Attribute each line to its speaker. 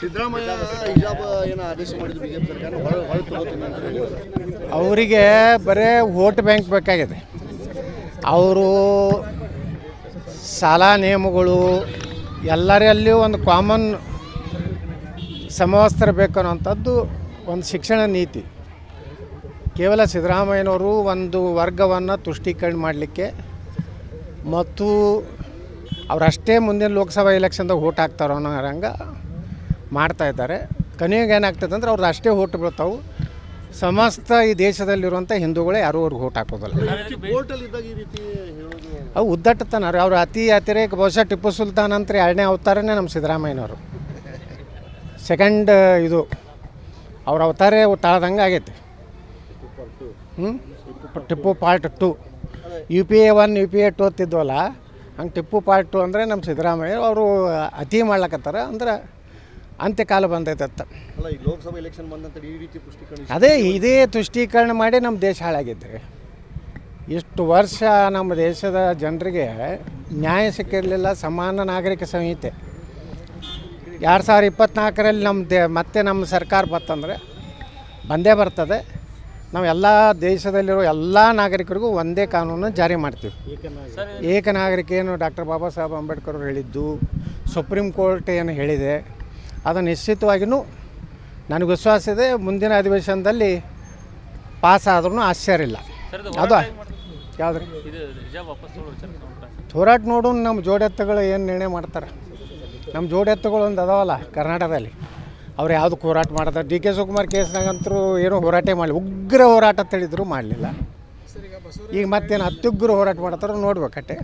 Speaker 1: ಸಿದ್ದರಾಮಯ್ಯ ಹಿಜಾಬ್ ಆದೇಶ ಮಾಡಿದ್ರು ಬಿಜೆಪಿ ಸರ್ಕಾರ
Speaker 2: ಅವರಿಗೆ ಬರೇ ವೋಟ್ ಬ್ಯಾಂಕ್ ಬೇಕಾಗಿದೆ. ಅವರು ಸಾಲ ನಿಯಮಗಳು ಎಲ್ಲರಲ್ಲಿಯೂ ಒಂದು ಕಾಮನ್ ಸಮವಸ್ತ್ರ ಬೇಕು ಅನ್ನೋಂಥದ್ದು ಒಂದು ಶಿಕ್ಷಣ ನೀತಿ. ಕೇವಲ ಸಿದ್ದರಾಮಯ್ಯನವರು ಒಂದು ವರ್ಗವನ್ನು ತುಷ್ಟೀಕರಣ ಮಾಡಲಿಕ್ಕೆ ಮತ್ತು ಅವರಷ್ಟೇ ಮುಂದಿನ ಲೋಕಸಭಾ ಎಲೆಕ್ಷನ್ದಾಗ ಓಟ್ ಹಾಕ್ತಾರೋ ಅನ್ನೋ ಹಂಗೆ ಮಾಡ್ತಾ ಇದ್ದಾರೆ. ಕೊನೆಗೆ ಏನಾಗ್ತದೆ ಅಂದ್ರೆ ಅವ್ರು ಅಷ್ಟೇ ಓಟ್ ಬೀಳ್ತಾವೆ. ಸಮಸ್ತ ಈ ದೇಶದಲ್ಲಿರುವಂಥ ಹಿಂದೂಗಳೇ ಯಾರೂ ಅವ್ರಿಗೆ ಓಟ್ ಹಾಕೋದಿಲ್ಲ. ಅವು ಉದ್ದಟ್ಟತನ ರೀ. ಅವ್ರು ಅತಿ ಅತಿರೇಕ ಬಹುಶಃ ಟಿಪ್ಪು ಸುಲ್ತಾನ್ ಅಂತ ಎರಡನೇ ಅವತಾರನೇ ನಮ್ಮ ಸಿದ್ದರಾಮಯ್ಯನವರು. ಸೆಕೆಂಡ್ ಇದು ಅವ್ರ ಅವತಾರೇ ತಾಳ್ದಂಗೆ ಆಗೈತಿ. ಹ್ಞೂ Tipu part two U P A one U P A two ಅಂತಿದ್ವಲ್ಲ ಹಂಗೆ ಟಿಪ್ಪು ಪಾರ್ಟ್ ಅಂದರೆ ನಮ್ಮ ಸಿದ್ದರಾಮಯ್ಯ ಅವರು ಅತಿ ಮಾಡ್ಲಕತ್ತಾರ ಅಂದ್ರೆ ಅಂತ್ಯಕಾಲ ಬಂದೈತತ್ತ
Speaker 1: ಅಲ್ಲ ಲೋಕಸಭಾ ಎಲೆಕ್ಷನ್ ಬಂದಂತ ಈ ರೀತಿ ಪುಷ್ಟೀಕರಣ
Speaker 2: ಅದೇ ಇದೇ ತುಷ್ಟೀಕರಣ ಮಾಡಿ ನಮ್ಮ ದೇಶ ಹಾಳಾಗಿದ್ರಿ. ಇಷ್ಟು ವರ್ಷ ನಮ್ಮ ದೇಶದ ಜನರಿಗೆ ನ್ಯಾಯ ಸಿಕ್ಕಿರಲಿಲ್ಲ ಸಮಾನ ನಾಗರಿಕ ಸಂಹಿತೆ. ಎರಡು ಸಾವಿರ ಇಪ್ಪತ್ತ್ನಾಲ್ಕರಲ್ಲಿ ನಮ್ಮ ದೇ ಮತ್ತೆ ನಮ್ಮ ಸರ್ಕಾರ ಬತ್ತಂದರೆ ಬಂದೇ ಬರ್ತದೆ. ನಾವು ಎಲ್ಲ ದೇಶದಲ್ಲಿರೋ ಎಲ್ಲ ನಾಗರಿಕರಿಗೂ ಒಂದೇ ಕಾನೂನು ಜಾರಿ ಮಾಡ್ತೀವಿ. ಏಕ ನಾಗರಿಕ ಏನು ಡಾಕ್ಟರ್ ಬಾಬಾ ಸಾಹೇಬ್ ಅಂಬೇಡ್ಕರ್ ಅವರು ಹೇಳಿದ್ದು ಸುಪ್ರೀಂ ಕೋರ್ಟ್ ಏನು ಹೇಳಿದೆ ಅದು ನಿಶ್ಚಿತವಾಗಿಯೂ ನನಗೆ ವಿಶ್ವಾಸ ಇದೆ ಮುಂದಿನ ಅಧಿವೇಶನದಲ್ಲಿ ಪಾಸ್ ಆದ್ರೂ ಆಶ್ಚರ್ಯ ಇಲ್ಲ. ಅದು ಯಾವ್ದು ಹೋರಾಟ ನೋಡು ನಮ್ಮ ಜೋಡೆತ್ತಗಳು ಏನು ನಿರ್ಣಯ ಮಾಡ್ತಾರೆ? ನಮ್ಮ ಜೋಡೆತ್ತಗಳು ಒಂದು ಅದಾವಲ್ಲ ಕರ್ನಾಟಕದಲ್ಲಿ. ಅವ್ರು ಯಾವುದಕ್ಕೆ ಹೋರಾಟ ಮಾಡ್ತಾರೆ ಡಿ ಕೆ ಶಿವಕುಮಾರ್ ಕೇಸ್ನಾಗಂತರೂ ಏನೂ ಹೋರಾಟ ಮಾಡಲಿ ಉಗ್ರ ಹೋರಾಟ ತಿಳಿದ್ರು ಮಾಡಲಿಲ್ಲ. ಈಗ ಮತ್ತೇನು ಅತ್ಯುಗ್ರ ಹೋರಾಟ ಮಾಡ್ತಾರೋ ನೋಡ್ಬೇಕಟ್ಟೆ